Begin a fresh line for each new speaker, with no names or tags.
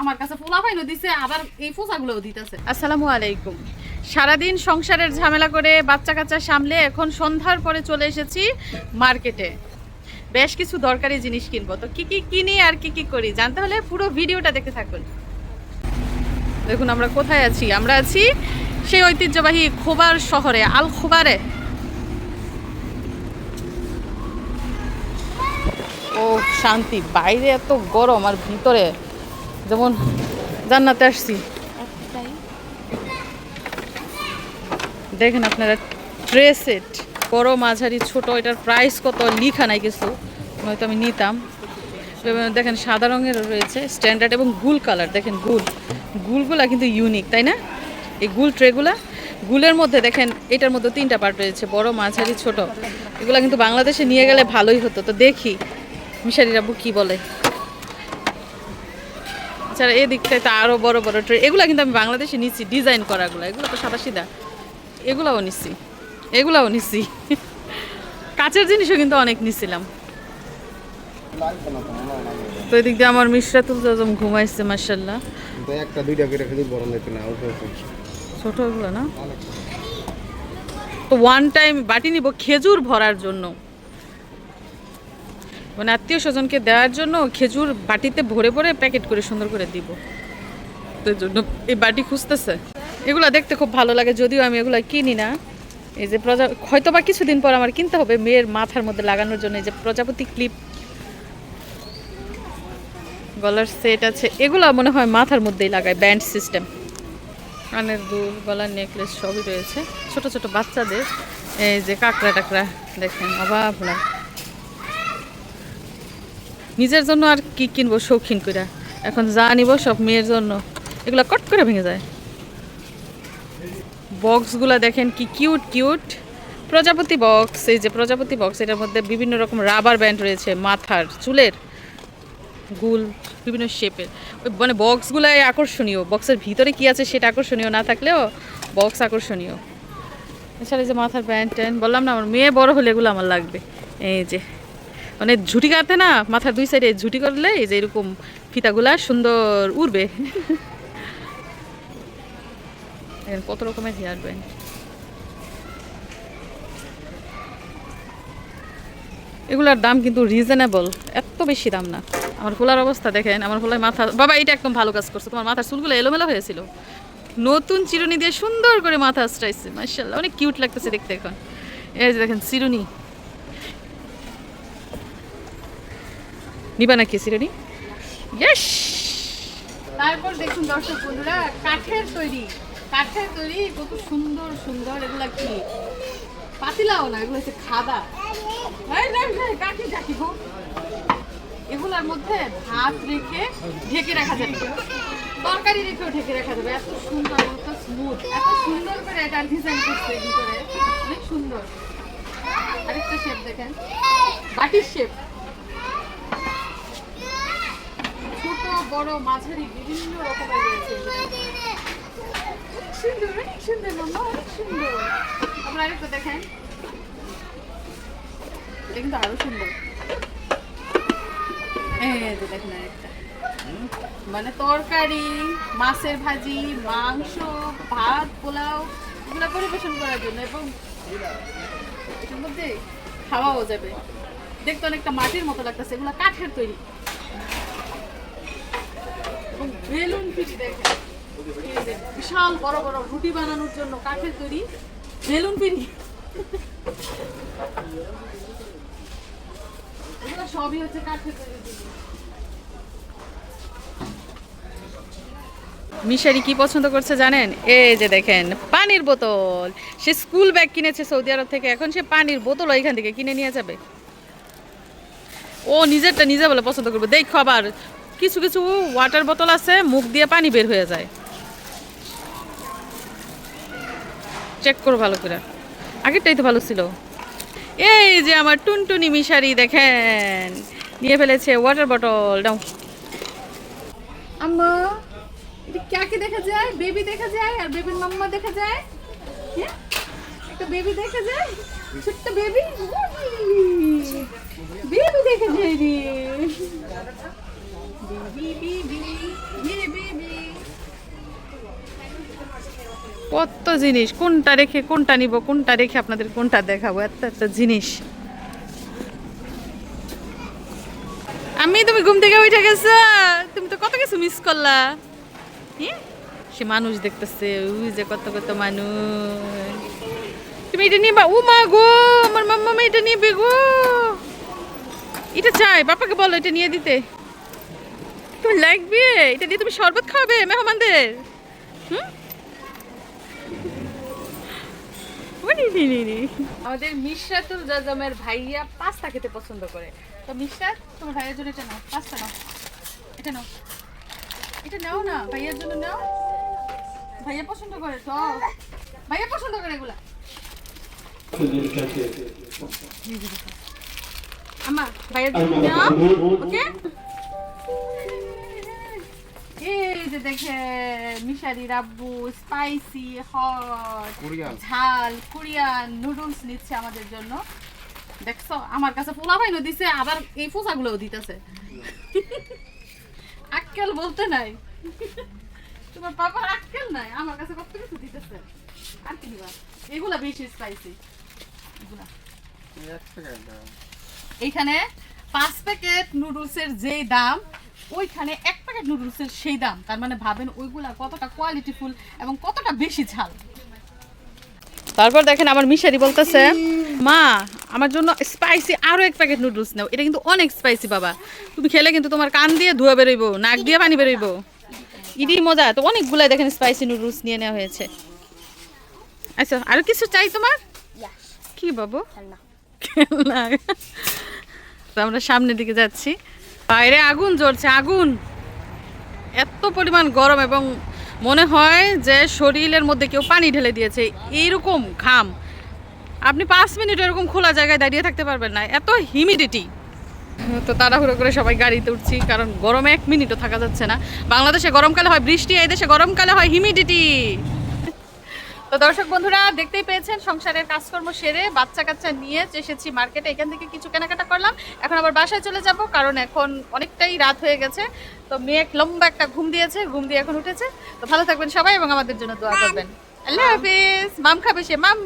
আমার কাছে আবার এই দিতেছে। আসসালামু আলাইকুম। সারাদিন সংসারের ঝামেলা করে বাচ্চা কাচ্চা সামলে এখন সন্ধ্যার পরে চলে এসেছি মার্কেটে। বেশ কিছু দরকারি জিনিস কিনবো। তো কি কি কিনি আর কি কি করি? জানতে হলে পুরো ভিডিওটা দেখতে থাকুন। দেখুন, আমরা কোথায় আছি? আমরা আছি সেই ঐতিহ্যবাহী খোবার শহরে, আল খোবারে। ও, শান্তি। বাইরে এত গরম আর ভিতরে। যেমন জান্নাতে আসছি। দেখেন আপনারা ট্রে সেট বড় মাঝারি ছোট এটার প্রাইস কত লিখা নাই কিছু নয়তো আমি নিতাম। দেখেন সাদা রঙের রয়েছে স্ট্যান্ডার্ড এবং গুল কালার দেখেন গুল। গুলগুলা কিন্তু ইউনিক তাই না? এই গুল ট্রেগুলা গুলের মধ্যে দেখেন এটার মধ্যে তিনটা পার্ট রয়েছে বড় মাঝারি ছোট। এগুলা কিন্তু বাংলাদেশে নিয়ে গেলে ভালোই হতো। তো দেখি মিশারি রাবু কি বলে? এছাড়া এই দিকটায় তো আরও বড় বড় ট্রে এগুলো কিন্তু আমি বাংলাদেশে নিচ্ছি ডিজাইন করাগুলো। এগুলো তো সাদা সিধা। এগুলাও নিচ্ছি এগুলাও নিচ্ছি কাচের জিনিসও কিন্তু অনেক নিছিলাম। তো এদিক দিয়ে আমার মিশরাতুল জজম ঘুমাইছে মার্শাল্লাহ
একটা দুইটা করে গরম দিতে না
ছোট না? তো ওয়ান টাইম বাটি নিব খেজুর ভরার জন্য। মানে আত্মীয় স্বজনকে দেওয়ার জন্য খেজুর বাটিতে ভরে ভরে প্যাকেট করে সুন্দর করে দিব। তো জন্য এই বাটি খুঁজতেছে। এগুলো দেখতে খুব ভালো লাগে, যদিও আমি এগুলো কিনি না। এই যে প্রজা হয়তো বা কিছুদিন পর আমার কিনতে হবে, মেয়ের মাথার মধ্যে লাগানোর জন্য এই যে প্রজাপতি ক্লিপ। গলার সেট আছে, এগুলো মনে হয় মাথার মধ্যেই লাগায় ব্যান্ড সিস্টেম কানের দুল, গলার নেকলেস সবই রয়েছে। ছোট ছোট বাচ্চাদের, এই যে কাঁকড়া টাকড়া দেখেন অভাব না নিজের জন্য আর কি কিনবো শৌখিন করে এখন যা নিব সব মেয়ের জন্য। এগুলো কট করে ভেঙে যায়। বক্সগুলো দেখেন কি কিউট কিউট। প্রজাপতি বক্স, এই যে প্রজাপতি বক্স, এটার মধ্যে বিভিন্ন রকম রাবার ব্যান্ড রয়েছে, মাথার, চুলের। গুল, বিভিন্ন শেপের। ওই মানে বক্সগুলাই আকর্ষণীয়। বক্সের ভিতরে কি আছে সেটা আকর্ষণীয় না থাকলেও বক্স আকর্ষণীয়। এছাড়া যে মাথার ব্যান্ড ট্যান্ড বললাম না, আমার মেয়ে বড় হলে এগুলো আমার লাগবে। এই যে। মানে ঝুটি কাটতে না, মাথার দুই সাইডে ঝুটি করলে এই যে এরকম ফিতাগুলা সুন্দর উড়বে। কত রকমের হেয়ার ব্যান্ড এগুলার দাম কিন্তু রিজনেবল এত বেশি দাম না। আমার খোলার অবস্থা দেখেন, আমার ফুলার মাথা, বাবা, এটা একদম ভালো কাজ করছে। তোমার মাথার চুলগুলো এলোমেলো হয়েছিল। নতুন চিরুনি দিয়ে সুন্দর করে মাথা আশ্রাইছে মার্শাল্লাহ অনেক কিউট লাগতেছে দেখতে এখন। এই যে দেখেন, চিরুনি। নিবা নাকি চিরুনি ইয়েস তারপর দেখুন দর্শক বন্ধুরা, কাঠের তৈরি কাঠের তৈরি কত সুন্দর সুন্দর, এগুলা কি? পাতিলাও না, এগুলো হচ্ছে খাদা। কাঠি কাঠি হোক এগুলোর মধ্যে ভাত রেখে ঢেকে রাখা যাবে। তরকারি রেখেও ঢেকে রাখা যাবে। এত সুন্দর, এত স্মুথ এত সুন্দর করে এটা ডিজাইন করছে ভিতরে। অনেক সুন্দর। আরেকটা শেপ দেখেন। বাটির শেপ বড় মাঝারি বিভিন্ন রকমের রয়েছে। সুন্দর, অনেক সুন্দর অনেক সুন্দর। আরেকটা দেখেন। এটা কিন্তু আরও সুন্দর। দেখেন আরেকটা। মানে তরকারি, মাছের ভাজি, মাংস, ভাত, পোলাও, এগুলো পরিবেশন করার জন্য এবং এটার মধ্যে খাওয়াও যাবে। দেখতে অনেকটা মাটির মতো লাগতেছে, এগুলো কাঠের তৈরি। এবং বেলুন দেখেন। বিশাল বড় বড় রুটি বানানোর জন্য কাঠের তৈরি বেলুন সবই হচ্ছে কাঠের তৈরি মিশারি কি পছন্দ করছে জানেন? এই যে দেখেন, পানির বোতল। সে স্কুল ব্যাগ কিনেছে সৌদি আরব থেকে, এখন সে পানির বোতল ওইখান থেকে কিনে নিয়ে যাবে। ও নিজেরটা নিজে বলে পছন্দ করবে। দেখো আবার কিছু কিছু ওয়াটার বোতল আছে, মুখ দিয়ে পানি বের হয়ে যায়। চেক করো ভালো করে। আগেরটাই তো ভালো ছিল। এই যে আমার টুনটুনি মিশারি দেখেন, নিয়ে ফেলেছে ওয়াটার বটল দাও। আম্মা, এটা কাকে দেখা যায়? বেবি দেখা যায় আর বেবির মাম্মা দেখা যায়? হ্যাঁ? একটা বেবি দেখা যায়? ছোট্ট বেবি বেবি দেখা যায় রে। কত জিনিস, কোনটা রেখে কোনটা নিব, কোনটা রেখে আপনাদের কোনটা দেখাবো? এত এত জিনিস। আমি, তুমি ঘুম থেকে উঠে গেছো? তুমি তো কত কিছু মিস করলা। সে মানুষ দেখতেছে ওই যে কত কত মানুষ। তুমি এটা নিবা? ও মা গো, আমার মাম্মা এটা নিবে গো। এটা চাই বাপাকে বলো এটা নিয়ে দিতে। তুমি লাগবে? এটা দিয়ে তুমি শরবত খাবে মেহমানদের? হুম। আমাদের মিশরাতুল জাজামের ভাইয়া পাস্তা খেতে পছন্দ করে। তো মিশরাত তোমার ভাইয়ের জন্য এটা নাও পাস্তা নাও। এটা নাও। এটা নাও না ভাইয়ার জন্য নাও। ভাইয়া পছন্দ করে তো ভাইয়া পছন্দ করে এগুলা। আমা ভাইয়ার জন্য নাও ওকে? দেখে মিশারি রাব্বু স্পাইসি হট ঝাল কোরিয়ান নুডলস নিচ্ছে আমাদের জন্য। দেখছ? আমার কাছে পোলা ভাইনো দিছে আবার এই পোষাগুলোও দিতেছে। আক্কেল বলতে নাই। তোমার বাবার আক্কেল নাই আমার কাছে কত কিছু দিতেছে? আর কি দিবা? এগুলা বেশি স্পাইসি এগুলা। এইখানে পাঁচ প্যাকেট নুডলসের যেই দাম ওইখানে এক প্যাকেট নুডলসের সেই দাম। তার মানে ভাবেন ওইগুলা কতটা কোয়ালিটিফুল এবং কতটা বেশি ঝাল। তারপর দেখেন আমার মিশারি বলতেছে মা আমার জন্য স্পাইসি আরও এক প্যাকেট নুডলস নাও। এটা কিন্তু অনেক স্পাইসি বাবা। তুমি খেলে কিন্তু তোমার কান দিয়ে ধোয়া বেরোইবো নাক দিয়ে পানি বেরোইবো। ইডি মজা। তো অনেকগুলাই দেখেন স্পাইসি নুডলস নিয়ে নেওয়া হয়েছে। আচ্ছা আরও কিছু চাই তোমার? কি বাবু? খেলনা। তো আমরা সামনের দিকে যাচ্ছি। বাইরে আগুন জ্বলছে, আগুন। এত পরিমাণ গরম এবং মনে হয় যে শরীরের মধ্যে কেউ পানি ঢেলে দিয়েছে, এইরকম ঘাম। আপনি পাঁচ মিনিট এরকম খোলা জায়গায় দাঁড়িয়ে থাকতে পারবেন না, এত হিউমিডিটি তো তাড়াহুড়ো করে সবাই গাড়িতে উঠছি, কারণ গরমে এক মিনিটও থাকা যাচ্ছে না। বাংলাদেশে গরমকালে হয় বৃষ্টি, এই দেশে গরমকালে হয় হিউমিডিটি তো দর্শক বন্ধুরা, দেখতেই পেয়েছেন, সংসারের কাজকর্ম সেরে বাচ্চা কাচ্চা নিয়ে এসেছি মার্কেটে, এখান থেকে কিছু কেনাকাটা করলাম। এখন আবার বাসায় চলে যাব, কারণ এখন অনেকটাই রাত হয়ে গেছে। তো মেয়ে লম্বা একটা ঘুম দিয়েছে, ঘুম দিয়ে এখন উঠেছে। তো ভালো থাকবেন সবাই এবং আমাদের জন্য দোয়া করবেন। আল্লাহ হাফিজ। মাম খাবে সে, মাম।